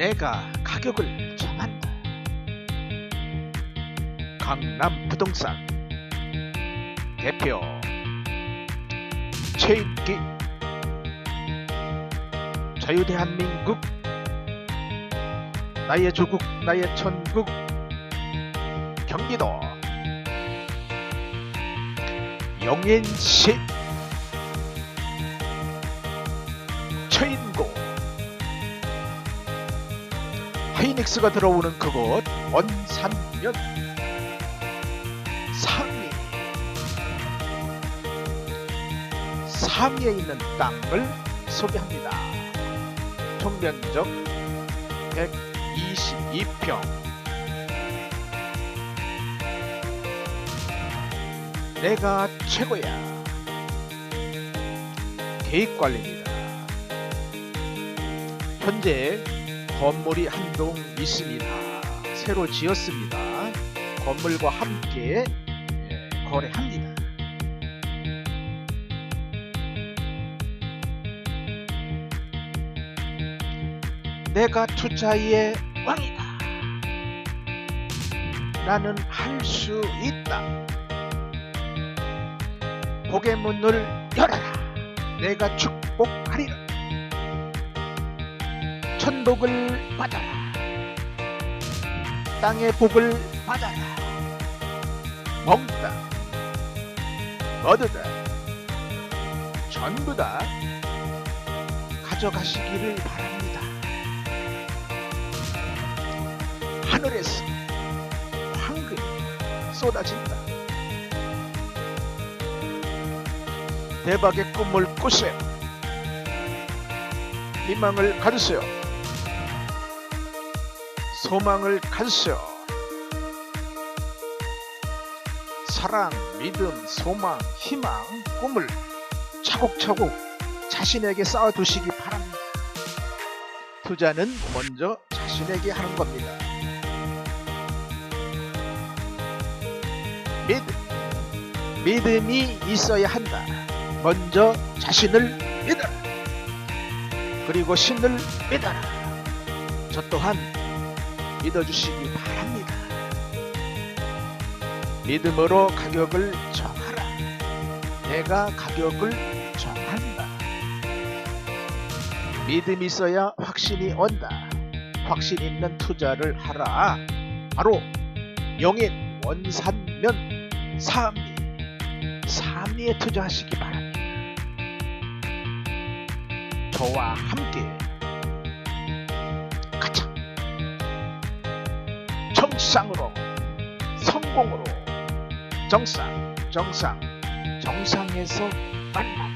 내가 가격을 정한다. 강남 부동산 대표 최인기 자유대한민국 나의 조국 나의 천국 경기도 영인시 하이닉스가 들어오는 그곳 원산면 상리 상리에 있는 땅을 소개합니다. 총면적 122평 내가 최고야 계획관리입니다. 현재 건물이 한 동 있습니다. 새로 지었습니다. 건물과 함께 예, 거래합니다. 내가 투자의 왕이다. 나는 할 수 있다. 복의 문을 열어라. 내가 축복하리라. 천복을 받아라. 땅의 복을 받아라. 먹다, 얻으다, 전부 다 가져가시기를 바랍니다. 하늘에서 황금이 쏟아진다. 대박의 꿈을 꾸세요. 희망을 가지세요. 소망을 가지세요. 사랑, 믿음, 소망, 희망, 꿈을 차곡차곡 자신에게 쌓아두시기 바랍니다. 투자는 먼저 자신에게 하는 겁니다. 믿음, 믿음이 있어야 한다. 먼저 자신을 믿어라. 그리고 신을 믿어라. 저 또한 믿어주시기 바랍니다. 믿음으로 가격을 정하라. 내가 가격을 정한다. 믿음이 있어야 확신이 온다. 확신 있는 투자를 하라. 바로 영인 원산면 삼리 삼리에 투자하시기 바랍니다. 저와 함께 정상으로 성공으로 정상 정상 정상에서 만나